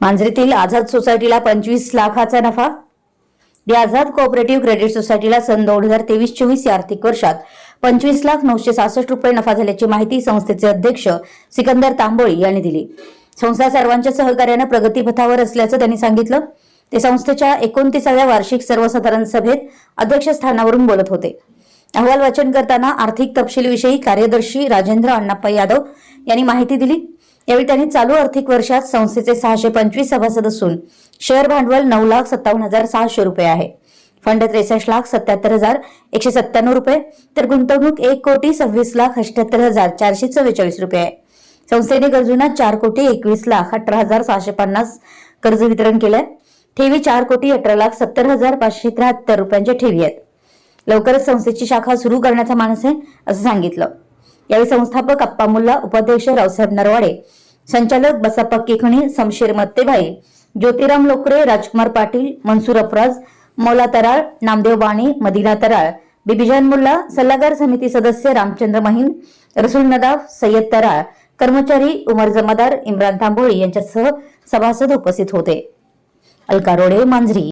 मांजरीतील आझाद सोसायटीला पंचवीस लाखाचा नफा? दी आझाद कोऑपरेटिव्ह क्रेडिट सोसायटीला सन दोन हजार तेवीस चोवीस या आर्थिक वर्षात पंचवीस लाख नऊशे सहासष्ट रुपये नफा झाल्याची माहिती संस्थेचे अध्यक्ष सिकंदर तांबोळी यांनी दिली. संस्था सर्वांच्या सहकार्यानं प्रगतीपथावर असल्याचं त्यांनी सांगितलं. ते संस्थेच्या एकोणतीसाव्या वार्षिक सर्वसाधारण सभेत अध्यक्षस्थानावरून बोलत होते. अहवाल वाचन करताना आर्थिक तपशीलविषयी कार्यदर्शी राजेंद्र अण्णाप्पा यादव यांनी माहिती दिली. यावेळी त्यांनी चालू आर्थिक वर्षात संस्थेचे सहाशे पंचवीस सभासद असून शेअर भांडवल नऊ लाख सत्तावन्न हजार सहाशे रुपये आहे. फंड त्रेसष्ट लाख सत्याहत्तर हजार एकशे सत्त्याण्णव रुपये तर गुंतवणूक एक कोटी सव्वीस लाख अठ्याहत्तर हजार चारशे चव्वेचाळीस रुपये आहे. संस्थेने गरजूंना चार कोटी एकवीस लाख अठरा हजार सहाशे पन्नास कर्ज वितरण केलंय. ठेवी चार कोटी अठरा लाख सत्तर हजार पाचशे त्र्याहत्तर रुपयांच्या ठेवी आहेत. लवकरच संस्थेची शाखा सुरू करण्याचा मानस आहे असं सांगितलं. यावेळी संस्थापक अप्पा मुल्ला उपाध्यक्ष रावसाहेब नरवाडे संचालक बसप्पा केखणी समशेर मत्तेभाई ज्योतिराम लोकरे राजकुमार पाटील मनसूर अफराज मौला तराळ नामदेव वाणी मदिना तराळ बिबिजान मुल्ला सल्लागार समिती सदस्य रामचंद्र महिन रसूल नदाफ सय्यद तराळ कर्मचारी उमर जमादार इम्रान तांबोळी यांच्यासह सभासद उपस्थित होते. अलका रोडे मांजरी.